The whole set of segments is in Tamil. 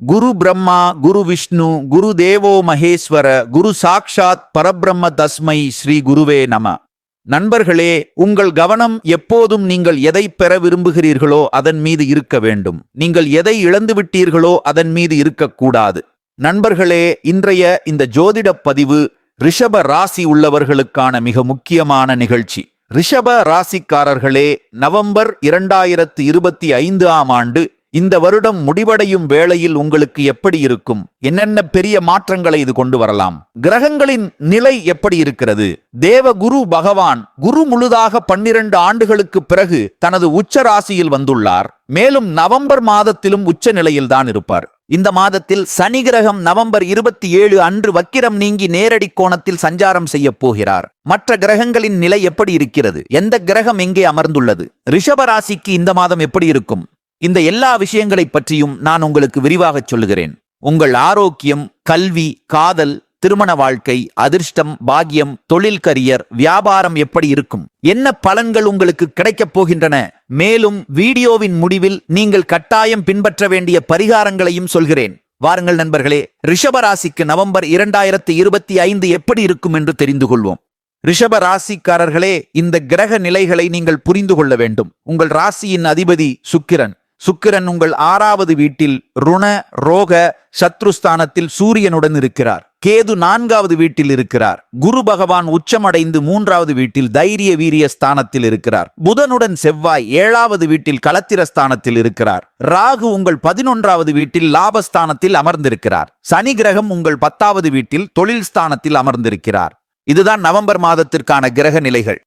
குரு பிரம்மா குரு விஷ்ணு குரு தேவோ மகேஸ்வர குரு சாக்ஷாத் பரபிரம்ம தஸ்மை ஸ்ரீ குருவே நம. நண்பர்களே உங்கள் கவனம் எப்போதும் நீங்கள் எதை பெற விரும்புகிறீர்களோ அதன் மீது இருக்க வேண்டும். நீங்கள் எதை இழந்து விட்டீர்களோ அதன் மீது இருக்கக்கூடாது நண்பர்களே இன்றைய இந்த ஜோதிடப் பதிவு ரிஷப ராசி உள்ளவர்களுக்கான மிக முக்கியமான நிகழ்ச்சி. ரிஷப ராசிக்காரர்களே நவம்பர் இரண்டாயிரத்து இருபத்தி ஐந்து ஆம் ஆண்டு இந்த வருடம் முடிவடையும் வேளையில் உங்களுக்கு எப்படி இருக்கும்? என்னென்ன பெரிய மாற்றங்களை இது கொண்டு வரலாம்? கிரகங்களின் நிலை எப்படி இருக்கிறது? தேவ குரு பகவான் குரு முழுதாக பன்னிரண்டு ஆண்டுகளுக்கு பிறகு தனது உச்ச ராசியில் வந்துள்ளார். மேலும் நவம்பர் மாதத்திலும் உச்ச நிலையில்தான் இருப்பார். இந்த மாதத்தில் சனி கிரகம் நவம்பர் இருபத்தி ஏழு அன்று வக்கிரம் நீங்கி நேரடி கோணத்தில் சஞ்சாரம் செய்ய போகிறார். மற்ற கிரகங்களின் நிலை எப்படி இருக்கிறது? எந்த கிரகம் எங்கே அமர்ந்துள்ளது? ரிஷப ராசிக்கு இந்த மாதம் எப்படி இருக்கும்? இந்த எல்லா விஷயங்களை பற்றியும் நான் உங்களுக்கு விரிவாகச் சொல்லுகிறேன். உங்கள் ஆரோக்கியம் கல்வி காதல் திருமண வாழ்க்கை அதிர்ஷ்டம் பாக்கியம் தொழில் கரியர் வியாபாரம் எப்படி இருக்கும்? என்ன பலன்கள் உங்களுக்கு கிடைக்கப் போகின்றன? மேலும் வீடியோவின் முடிவில் நீங்கள் கட்டாயம் பின்பற்ற வேண்டிய பரிகாரங்களையும் சொல்கிறேன். வாருங்கள் நண்பர்களே ரிஷபராசிக்கு நவம்பர் இரண்டாயிரத்தி இருபத்தி ஐந்து எப்படி இருக்கும் என்று தெரிந்து கொள்வோம். ரிஷப ராசிக்காரர்களே இந்த கிரக நிலைகளை நீங்கள் புரிந்து கொள்ள வேண்டும். உங்கள் ராசியின் அதிபதி சுக்கிரன். சுக்கிரன் உங்கள் ஆறாவது வீட்டில் ருண ரோக சத்ருஸ்தானத்தில் சூரியனுடன் இருக்கிறார். கேது நான்காவது வீட்டில் இருக்கிறார். குரு பகவான் உச்சமடைந்து மூன்றாவது வீட்டில் தைரிய வீரிய ஸ்தானத்தில் இருக்கிறார். புதனுடன் செவ்வாய் ஏழாவது வீட்டில் களத்திர ஸ்தானத்தில் இருக்கிறார். ராகு உங்கள் பதினொன்றாவது வீட்டில் லாபஸ்தானத்தில் அமர்ந்திருக்கிறார். சனி கிரகம் உங்கள் பத்தாவது வீட்டில் தொழில் ஸ்தானத்தில் அமர்ந்திருக்கிறார். இதுதான் நவம்பர் மாதத்திற்கான கிரக நிலைகள்.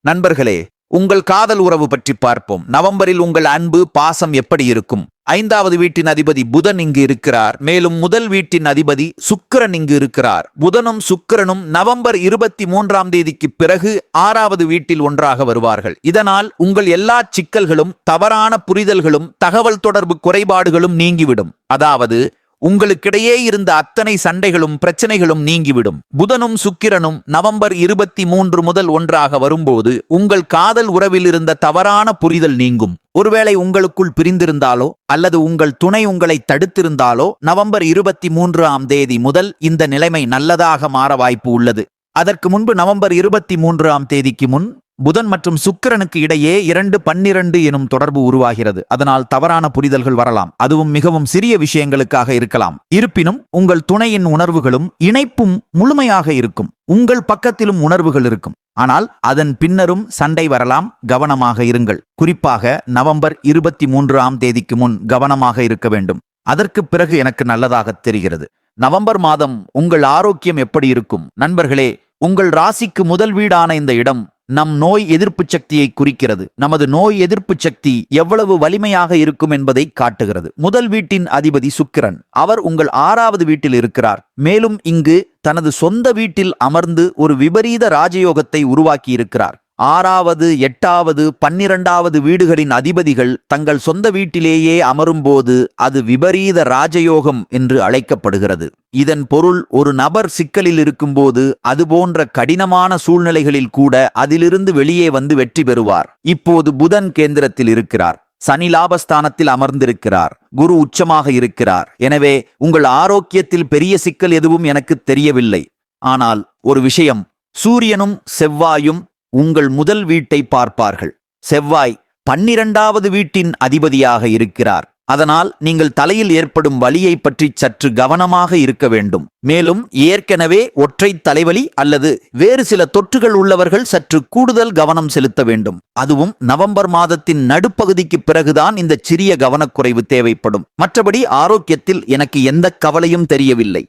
நண்பர்களே உங்கள் காதல் உறவு பற்றி பார்ப்போம். நவம்பரில் உங்கள் அன்பு பாசம் எப்படி இருக்கும்? ஐந்தாவது வீட்டின் அதிபதி புதன் இங்கு இருக்கிறார். மேலும் முதல் வீட்டின் அதிபதி சுக்கிரன் இங்கு இருக்கிறார். புதனும் சுக்கிரனும் நவம்பர் இருபத்தி மூன்றாம் தேதிக்கு பிறகு ஆறாவது வீட்டில் ஒன்றாக வருவார்கள். இதனால் உங்கள் எல்லா சிக்கல்களும் தவறான புரிதல்களும் தகவல் தொடர்பு குறைபாடுகளும் நீங்கிவிடும். அதாவது உங்களுக்கிடையே இருந்த அத்தனை சண்டைகளும் பிரச்சனைகளும் நீங்கிவிடும். புதனும் சுக்கிரனும் நவம்பர் இருபத்தி மூன்று முதல் ஒன்றாக வரும்போது உங்கள் காதல் உறவில் இருந்த தவறான புரிதல் நீங்கும். ஒருவேளை உங்களுக்குள் பிரிந்திருந்தாலோ அல்லது உங்கள் துணை உங்களை தடுத்திருந்தாலோ நவம்பர் இருபத்தி மூன்றாம் தேதி முதல் இந்த நிலைமை நல்லதாக மாற வாய்ப்பு உள்ளது. அதற்கு முன்பு நவம்பர் இருபத்தி மூன்றாம் தேதிக்கு முன் புதன் மற்றும் சுக்கிரனுக்கு இடையே இரண்டு பன்னிரண்டு எனும் தொடர்பு உருவாகிறது. அதனால் தவறான புரிதல்கள் வரலாம். அதுவும் மிகவும் சிறிய விஷயங்களுக்காக இருக்கலாம். இருப்பினும் உங்கள் துணையின் உணர்வுகளும் இணைப்பும் முழுமையாக இருக்கும். உங்கள் பக்கத்திலும் உணர்வுகள் இருக்கும். ஆனால் அதன் பின்னரும் சண்டை வரலாம். கவனமாக இருங்கள். குறிப்பாக நவம்பர் இருபத்தி மூன்றாம் தேதிக்கு முன் கவனமாக இருக்க வேண்டும். அதற்கு பிறகு எனக்கு நல்லதாக தெரிகிறது. நவம்பர் மாதம் உங்கள் ஆரோக்கியம் எப்படி இருக்கும்? நண்பர்களே உங்கள் ராசிக்கு முதல் வீடான இந்த இடம் நம் நோய் எதிர்ப்பு சக்தியை குறிக்கிறது. நமது நோய் எதிர்ப்பு சக்தி எவ்வளவு வலிமையாக இருக்கும் என்பதை காட்டுகிறது. முதல் வீட்டின் அதிபதி சுக்கிரன். அவர் உங்கள் ஆறாவது வீட்டில் இருக்கிறார். மேலும் இங்கு தனது சொந்த வீட்டில் அமர்ந்து ஒரு விபரீத ராஜயோகத்தை உருவாக்கி இருக்கிறார் ஆறாவது எட்டாவது பன்னிரண்டாவது வீடுகளின் அதிபதிகள் தங்கள் சொந்த வீட்டிலேயே அமரும்போது அது விபரீத ராஜயோகம் என்று அழைக்கப்படுகிறது. இதன் பொருள் ஒரு நபர் சிக்கலில் இருக்கும்போது அதுபோன்ற கடினமான சூழ்நிலைகளில் கூட அதிலிருந்து வெளியே வந்து வெற்றி பெறுவார். இப்போது புதன் கேந்திரத்தில் இருக்கிறார். சனி லாபஸ்தானத்தில் அமர்ந்திருக்கிறார். குரு உச்சமாக இருக்கிறார். எனவே உங்கள் ஆரோக்கியத்தில் பெரிய சிக்கல் எதுவும் எனக்கு தெரியவில்லை. ஆனால் ஒரு விஷயம் சூரியனும் செவ்வாயும் உங்கள் முதல் வீட்டை பார்ப்பார்கள். செவ்வாய் பன்னிரண்டாவது வீட்டின் அதிபதியாக இருக்கிறார். அதனால் நீங்கள் தலையில் ஏற்படும் வலியை பற்றி சற்று கவனமாக இருக்க வேண்டும். மேலும் ஏற்கனவே ஒற்றை தலைவலி அல்லது வேறு சில தொற்றுகள் உள்ளவர்கள் சற்று கூடுதல் கவனம் செலுத்த வேண்டும். அதுவும் நவம்பர் மாதத்தின் நடுப்பகுதிக்கு பிறகுதான் இந்த சிறிய கவனக்குறைவு தேவைப்படும். மற்றபடி ஆரோக்கியத்தில் எனக்கு எந்த கவலையும் தெரியவில்லை.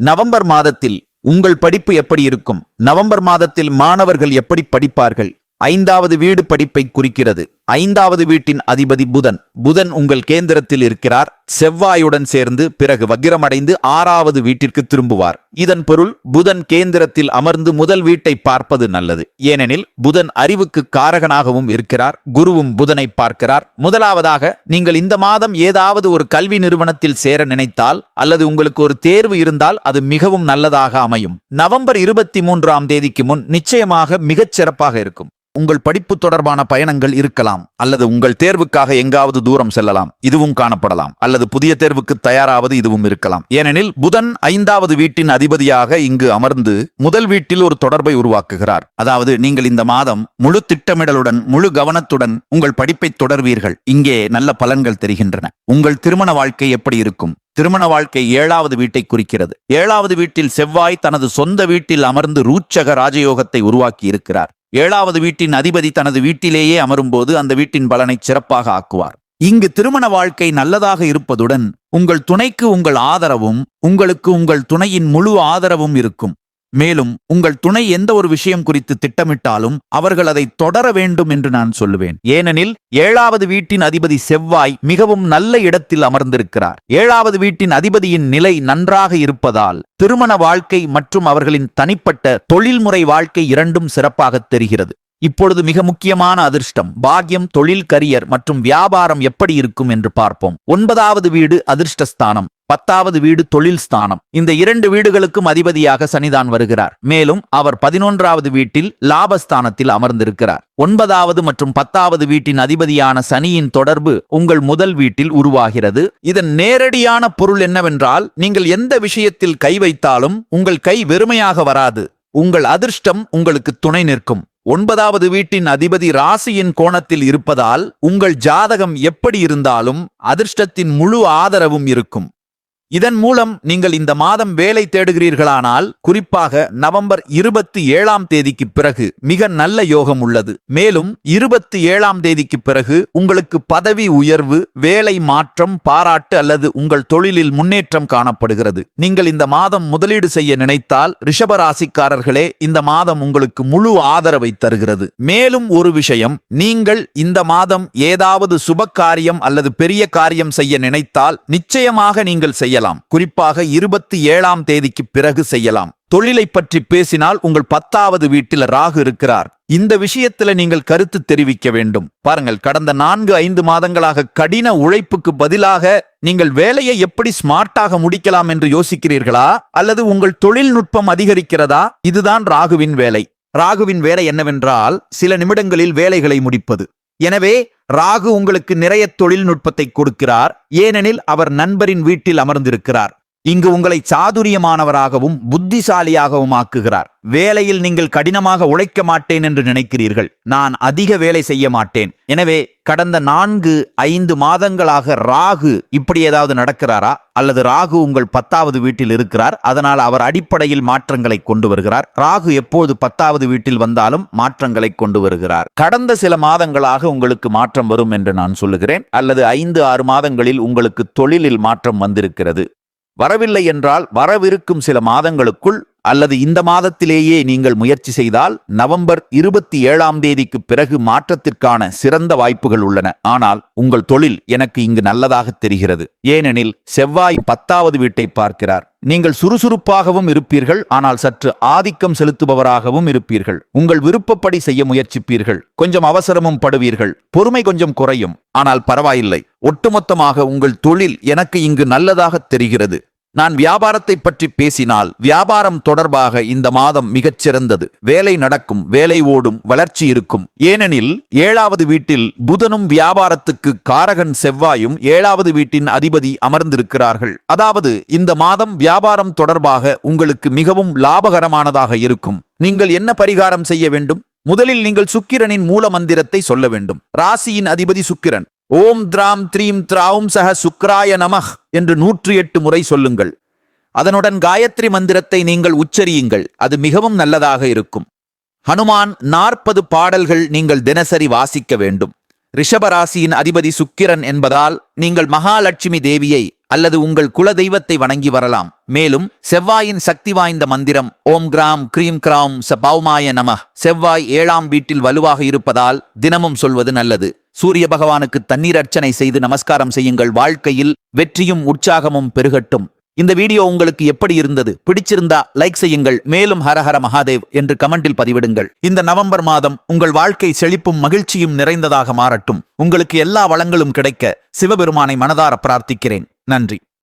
நவம்பர் மாதத்தில் உங்கள் படிப்பு எப்படி இருக்கும்? நவம்பர் மாதத்தில் மாணவர்கள் எப்படி படிப்பார்கள்? ஐந்தாவது வீடு படிப்பை குறிக்கிறது. ஐந்தாவது வீட்டின் அதிபதி புதன். புதன் உங்கள் கேந்திரத்தில் இருக்கிறார். செவ்வாயுடன் சேர்ந்து பிறகு வக்கிரமடைந்து ஆறாவது வீட்டிற்கு திரும்புவார். இதன் பொருள் புதன் கேந்திரத்தில் அமர்ந்து முதல் வீட்டை பார்ப்பது நல்லது. ஏனெனில் புதன் அறிவுக்கு காரகனாகவும் இருக்கிறார். குருவும் புதனை பார்க்கிறார். முதலாவதாக நீங்கள் இந்த மாதம் ஏதாவது ஒரு கல்வி நிறுவனத்தில் சேர நினைத்தால் அல்லது உங்களுக்கு ஒரு தேர்வு இருந்தால் அது மிகவும் நல்லதாக அமையும். நவம்பர் இருபத்தி மூன்றாம் தேதிக்கு முன் நிச்சயமாக மிகச் சிறப்பாக இருக்கும். உங்கள் படிப்பு தொடர்பான பயணங்கள் இருக்கலாம். செல்லலாம் அல்லது உங்கள் தேர்வுக்காக எங்காவது தூரம் செல்லலாம் இதுவும் காணப்படலாம். அல்லது புதிய தேர்வுக்கு தயாராவது இதுவும் இருக்கலாம். ஏனெனில் புதன் ஐந்தாவது வீட்டின் அதிபதியாக இங்கு அமர்ந்து முதல் வீட்டில் ஒரு தொடர்பை உருவாக்குகிறார். அதாவது நீங்கள் இந்த மாதம் முழு திட்டமிடலுடன் முழு கவனத்துடன் உங்கள் படிப்பை தொடர்வீர்கள். இங்கே நல்ல பலன்கள் தெரிகின்றன. உங்கள் திருமண வாழ்க்கை எப்படி இருக்கும்? திருமண வாழ்க்கை ஏழாவது வீட்டை குறிக்கிறது. ஏழாவது வீட்டில் செவ்வாய் தனது சொந்த வீட்டில் அமர்ந்து ரூச்சக ராஜயோகத்தை உருவாக்கி இருக்கிறார். ஏழாவது வீட்டின் அதிபதி தனது வீட்டிலேயே அமரும்போது அந்த வீட்டின் பலனை சிறப்பாக ஆக்குவார். இங்கு திருமண வாழ்க்கை நல்லதாக இருப்பதுடன் உங்கள் துணைக்கு உங்கள் ஆதரவும் உங்களுக்கு உங்கள் துணையின் முழு ஆதரவும் இருக்கும். மேலும் உங்கள் துணை எந்த ஒரு விஷயம் குறித்து திட்டமிட்டாலும் அவர்கள் அதை தொடர வேண்டும் என்று நான் சொல்லுவேன். ஏனெனில் ஏழாவது வீட்டின் அதிபதி செவ்வாய் மிகவும் நல்ல இடத்தில் அமர்ந்திருக்கிறார். ஏழாவது வீட்டின் அதிபதியின் நிலை நன்றாக இருப்பதால் திருமண வாழ்க்கை மற்றும் அவர்களின் தனிப்பட்ட தொழில்முறை வாழ்க்கை இரண்டும் சிறப்பாக தெரிகிறது. இப்பொழுது மிக முக்கியமான அதிர்ஷ்டம். பாக்கியம் தொழில் கரியர் மற்றும் வியாபாரம் எப்படி இருக்கும் என்று பார்ப்போம். ஒன்பதாவது வீடு அதிர்ஷ்டஸ்தானம். பத்தாவது வீடு தொழில் ஸ்தானம். இந்த இரண்டு வீடுகளுக்கும் அதிபதியாக சனிதான் வருகிறார். மேலும் அவர் பதினொன்றாவது வீட்டில் லாபஸ்தானத்தில் அமர்ந்திருக்கிறார். ஒன்பதாவது மற்றும் பத்தாவது வீட்டின் அதிபதியான சனியின் தொடர்பு உங்கள் முதல் வீட்டில் உருவாகிறது. இதன் நேரடியான பொருள் என்னவென்றால் நீங்கள் எந்த விஷயத்தில் கை வைத்தாலும் உங்கள் கை வெறுமையாக வராது. உங்கள் அதிர்ஷ்டம் உங்களுக்கு துணை நிற்கும். ஒன்பதாவது வீட்டின் அதிபதி ராசியின் கோணத்தில் இருப்பதால் உங்கள் ஜாதகம் எப்படி இருந்தாலும் அதிர்ஷ்டத்தின் முழு ஆதரவும் இருக்கும். இதன் மூலம் நீங்கள் இந்த மாதம் வேலை தேடுகிறீர்களானால் குறிப்பாக நவம்பர் இருபத்தி ஏழாம் தேதிக்கு பிறகு மிக நல்ல யோகம் உள்ளது. மேலும் இருபத்தி ஏழாம் தேதிக்கு பிறகு உங்களுக்கு பதவி உயர்வு வேலை மாற்றம் பாராட்டு அல்லது உங்கள் தொழிலில் முன்னேற்றம் காணப்படுகிறது. நீங்கள் இந்த மாதம் முதலீடு செய்ய நினைத்தால் ரிஷபராசிக்காரர்களே இந்த மாதம் உங்களுக்கு முழு ஆதரவை தருகிறது. மேலும் ஒரு விஷயம் நீங்கள் இந்த மாதம் ஏதாவது சுப காரியம் அல்லது பெரிய காரியம் செய்ய நினைத்தால் நிச்சயமாக நீங்கள் செய்ய செய்யலாம். குறிப்பாக இருபத்தி ஏழாம் தேதிக்கு பிறகு செய்யலாம். தொழிலை பற்றி பேசினால் உங்கள் பத்தாவது வீட்டில் ராகு இருக்கிறார். இந்த விஷயத்துல நீங்கள் கருத்து தெரிவிக்க வேண்டும். பாருங்கள் கடந்த நான்கு ஐந்து மாதங்களாக கடின உழைப்புக்கு பதிலாக நீங்கள் வேலையை எப்படி ஸ்மார்ட்டாக முடிக்கலாம் என்று யோசிக்கிறீர்களா? அல்லது உங்கள் தொழில்நுட்பம் அதிகரிக்கிறதா? இதுதான் ராகுவின் வேலை. ராகுவின் வேலை என்னவென்றால் சில நிமிடங்களில் வேலைகளை முடிப்பது. எனவே ராகு உங்களுக்கு நிறைய தொழில்நுட்பத்தை கொடுக்கிறார். ஏனெனில் அவர் நண்பரின் வீட்டில் அமர்ந்திருக்கிறார். இங்கு உங்களை சாதுரியமானவராகவும் புத்திசாலியாகவும் ஆக்குகிறார். வேலையில் நீங்கள் கடினமாக உழைக்க மாட்டேன் என்று நினைக்கிறீர்கள். நான் அதிக வேலை செய்ய மாட்டேன். எனவே கடந்த நான்கு ஐந்து மாதங்களாக ராகு இப்படி ஏதாவது நடக்கிறாரா? அல்லது ராகு உங்கள் பத்தாவது வீட்டில் இருக்கிறார். அதனால் அவர் அடிப்படையில் மாற்றங்களை கொண்டு வருகிறார். ராகு எப்போது பத்தாவது வீட்டில் வந்தாலும் மாற்றங்களை கொண்டு வருகிறார். கடந்த சில மாதங்களாக உங்களுக்கு மாற்றம் வரும் என்று நான் சொல்லுகிறேன். அல்லது ஐந்து ஆறு மாதங்களில் உங்களுக்கு தொழிலில் மாற்றம் வந்திருக்கிறது. வரவில்லை என்றால் வரவிருக்கும் சில மாதங்களுக்குள் அல்லது இந்த மாதத்திலேயே நீங்கள் முயற்சி செய்தால் நவம்பர் இருபத்தி ஏழாம் தேதிக்கு பிறகு மாற்றத்திற்கான சிறந்த வாய்ப்புகள் உள்ளன. ஆனால் உங்கள் தொழில் எனக்கு இங்கு நல்லதாக தெரிகிறது. ஏனெனில் செவ்வாய் பத்தாவது வீட்டை பார்க்கிறார். நீங்கள் சுறுசுறுப்பாகவும் இருப்பீர்கள் ஆனால் சற்று ஆதிக்கம் செலுத்துபவராகவும் இருப்பீர்கள். உங்கள் விருப்பப்படி செய்ய முயற்சிப்பீர்கள். கொஞ்சம் அவசரமும் படுவீர்கள். பொறுமை கொஞ்சம் குறையும். ஆனால் பரவாயில்லை. ஒட்டுமொத்தமாக உங்கள் தொழில் எனக்கு இங்கு நல்லதாக தெரிகிறது. நான் வியாபாரத்தை பற்றி பேசினால் வியாபாரம் தொடர்பாக இந்த மாதம் மிகச் சிறந்தது. வேலை நடக்கும் வேலை ஓடும் வளர்ச்சி இருக்கும். ஏனெனில் ஏழாவது வீட்டில் புதனும் வியாபாரத்துக்கு காரகன் செவ்வாயும் ஏழாவது வீட்டின் அதிபதி அமர்ந்திருக்கிறார்கள். அதாவது இந்த மாதம் வியாபாரம் தொடர்பாக உங்களுக்கு மிகவும் லாபகரமானதாக இருக்கும். நீங்கள் என்ன பரிகாரம் செய்ய வேண்டும்? முதலில் நீங்கள் சுக்கிரனின் மூல மந்திரத்தை சொல்ல வேண்டும். ராசியின் அதிபதி சுக்கிரன். ஓம் திராம் த்ரீம் திராவும் சக சுக்ராய நமஹ் என்று நூற்றி எட்டு முறை சொல்லுங்கள். அதனுடன் காயத்ரி மந்திரத்தை நீங்கள் உச்சரியுங்கள். அது மிகவும் நல்லதாக இருக்கும். ஹனுமான் நாற்பது பாடல்கள் நீங்கள் தினசரி வாசிக்க வேண்டும். ரிஷபராசியின் அதிபதி சுக்கிரன் என்பதால் நீங்கள் மகாலட்சுமி தேவியை அல்லது உங்கள் குல தெய்வத்தை வணங்கி வரலாம். மேலும் செவ்வாயின் சக்தி வாய்ந்த மந்திரம் ஓம் கிராம் கிரீம் கிராம் ச பௌமாய நம செவ்வாய் ஏழாம் வீட்டில் வலுவாக இருப்பதால் தினமும் சொல்வது நல்லது. சூரிய பகவானுக்கு தண்ணீர் அர்ச்சனை செய்து நமஸ்காரம் செய்யுங்கள். வாழ்க்கையில் வெற்றியும் உற்சாகமும் பெருகட்டும். இந்த வீடியோ உங்களுக்கு எப்படி இருந்தது? பிடிச்சிருந்தா லைக் செய்யுங்கள். மேலும் ஹரஹர மகாதேவ் என்று கமெண்டில் பதிவிடுங்கள். இந்த நவம்பர் மாதம் உங்கள் வாழ்க்கை செழிப்பும் மகிழ்ச்சியும் நிறைந்ததாக மாறட்டும். உங்களுக்கு எல்லா வளங்களும் கிடைக்க சிவபெருமானை மனதார பிரார்த்திக்கிறேன். நன்றி.